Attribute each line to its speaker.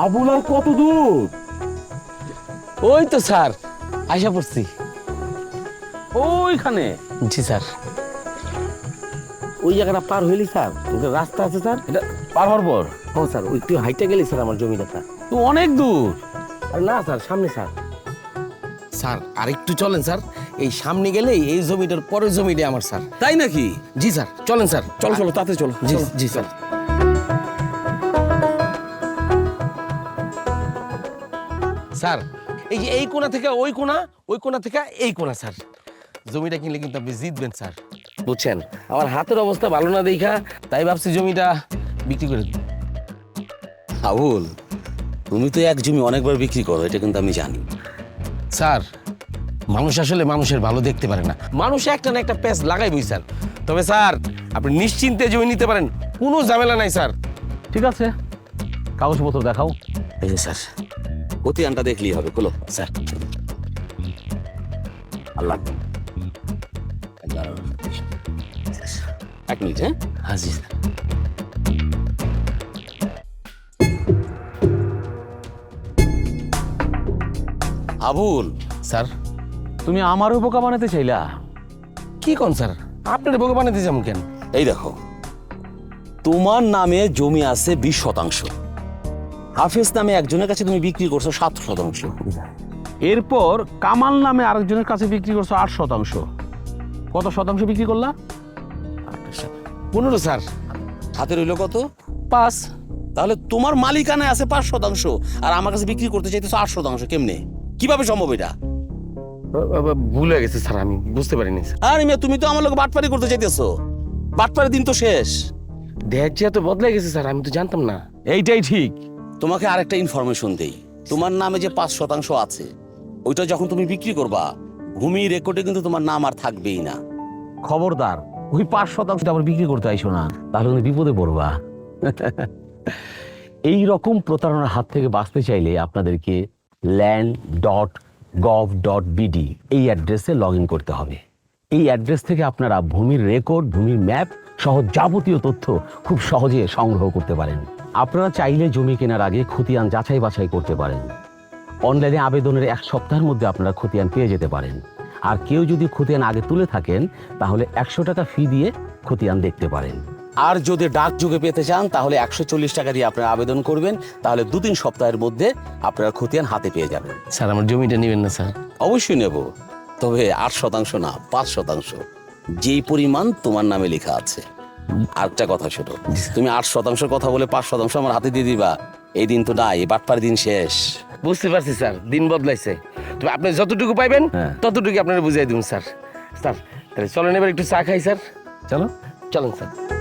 Speaker 1: হাবুল আর কত দূর?
Speaker 2: ওই তো স্যার আশা পড়ছি।
Speaker 1: ওইখানে?
Speaker 2: জি স্যার।
Speaker 3: ওই জায়গাটা পার হইলি স্যার? রাস্তা আছে স্যার?
Speaker 1: এটা পার হওয়ার পর?
Speaker 3: ও স্যার ওই একটু হাইটে গেলি স্যার আমার জমিটা স্যার
Speaker 1: তো অনেক দূর।
Speaker 3: আর না স্যার সামনে স্যার।
Speaker 2: স্যার আরেকটু চলেন স্যার। এই সামনে গেলে এই জমিটার পরের জমিটা আমার স্যার।
Speaker 1: তাই নাকি?
Speaker 2: জি স্যার চলেন স্যার
Speaker 1: চলো চলো তাতে চলো।
Speaker 2: জি জি স্যার। স্যার এই যে এই কোণা থেকে ওই কোণা ওই কোণা থেকে এই কোণা স্যার। জমিটা কিনলে কিন্তু আপনি জিতবেন স্যার।
Speaker 3: বুঝছেন? আমার হাতের অবস্থা ভালো না দেখা
Speaker 2: তাই ভাবছি জমিটা বিক্রি করে দিই।
Speaker 4: আবুল তুমি তো এক জমি অনেকবার বিক্রি করো এটা কিন্তু আমি জানি।
Speaker 2: স্যার মানুষ আসলে মানুষের ভালো দেখতে পারে না। মানুষ একটা না একটা প্যাচ লাগাইবই স্যার। তবে স্যার আপনি নিশ্চিন্তে জমি নিতে পারেন কোনো ঝামেলা নাই স্যার।
Speaker 1: ঠিক আছে কাগজপত্র দেখাও।
Speaker 4: এই যে স্যার খতিয়ানটা দেখলেই হবে খোলো। স্যার। আল্লাহ এক মিনিট হ্যাঁ?
Speaker 2: হাজি স্যার।
Speaker 4: আবুল।
Speaker 2: স্যার
Speaker 1: তুমি আমারও বোকা বানাতে চাইলা?
Speaker 2: কি কোন স্যার? আপনার বোকা বানাতে যাব কেন?
Speaker 4: এই দেখো তোমার নামে জমি আছে বিশ শতাংশ। হাফেজ নামে একজনের কাছে তুমি বিক্রি করছ সাত শতাংশ।
Speaker 1: এরপর কামাল নামে আরেকজনের কাছে বিক্রি করছ আট শতাংশ। কত শতাংশ বিক্রি করলা?
Speaker 2: পনেরো স্যার।
Speaker 4: হাতে রইল কত?
Speaker 2: পাঁচ।
Speaker 4: তাহলে তোমার মালিকানায় আছে পাঁচ শতাংশ আর আমার কাছে বিক্রি করতে চাইতেছো আট শতাংশ কেমনে? কীভাবে সম্ভব এটা?
Speaker 2: ভুলে গেছে স্যার আমি বুঝতে পারিনি
Speaker 4: আর মেয়ে তুমি তো আমার লোক বাটপারি করতে চাইতেছো। বাটপারি দিন তো শেষ।
Speaker 2: দেহের যে এত বদলে গেছে স্যার আমি তো জানতাম না।
Speaker 1: এইটাই ঠিক।
Speaker 4: তোমাকে আরেকটা ইনফরমেশন দেই। তোমার নামে যে পাঁচ শতাংশ আছে, ওইটা যখন তুমি বিক্রি করবা, ভূমি রেকর্ডে কিন্তু তোমার নাম আর থাকবেই না।
Speaker 1: খবরদার, ওই পাঁচ শতাংশ আবার বিক্রি করতে আইসো না, তাহলে তুমি বিপদে পড়বা। এই রকম প্রতারণার হাত থেকে বাঁচতে চাইলে আপনাদেরকে land dot gov dot BD এই অ্যাড্রেসে লগ ইন করতে হবে। এই অ্যাড্রেস থেকে আপনারা ভূমির রেকর্ড ভূমির ম্যাপ সহ যাবতীয় তথ্য খুব সহজে সংগ্রহ করতে পারেন। আপনারা চাইলে জমি কেনার আগে খতিয়ান যাচাই বাছাই করতে পারেন। অনলাইনে আবেদনের এক সপ্তাহের মধ্যে আপনারা খতিয়ান পেয়ে যেতে পারেন। আর কেউ যদি খতিয়ান আগে তুলে থাকেন তাহলে একশো টাকা ফি দিয়ে খতিয়ান দেখতে পারেন।
Speaker 4: আর যদি ডাক যুগে পেতে চান তাহলে একশো চল্লিশ টাকা দিয়ে আপনারা আবেদন করবেন। তাহলে দু তিন সপ্তাহের মধ্যে আপনারা খতিয়ান হাতে পেয়ে যাবেন।
Speaker 2: স্যার আমার জমিটা নেবেন না স্যার।
Speaker 4: অবশ্যই নেব। তবে আট শতাংশ না পাঁচ শতাংশ। যেই পরিমাণ তোমার নামে লেখা আছে। আরেকটা কথা ছোট তুমি আট শতাংশ কথা বলে পাঁচ শতাংশ আমার হাতে দিয়ে দিবা। এই দিন তো নাই বাটপার দিন শেষ।
Speaker 2: বুঝতে পারছি স্যার। দিন বদলাইছে। তবে আপনি যতটুকু পাইবেন
Speaker 1: হ্যাঁ।
Speaker 2: ততটুকু আপনারা বুঝাই দিন স্যার। স্যার তাহলে চলেন এবার একটু চা খাই স্যার।
Speaker 1: চলো।
Speaker 2: চলেন স্যার।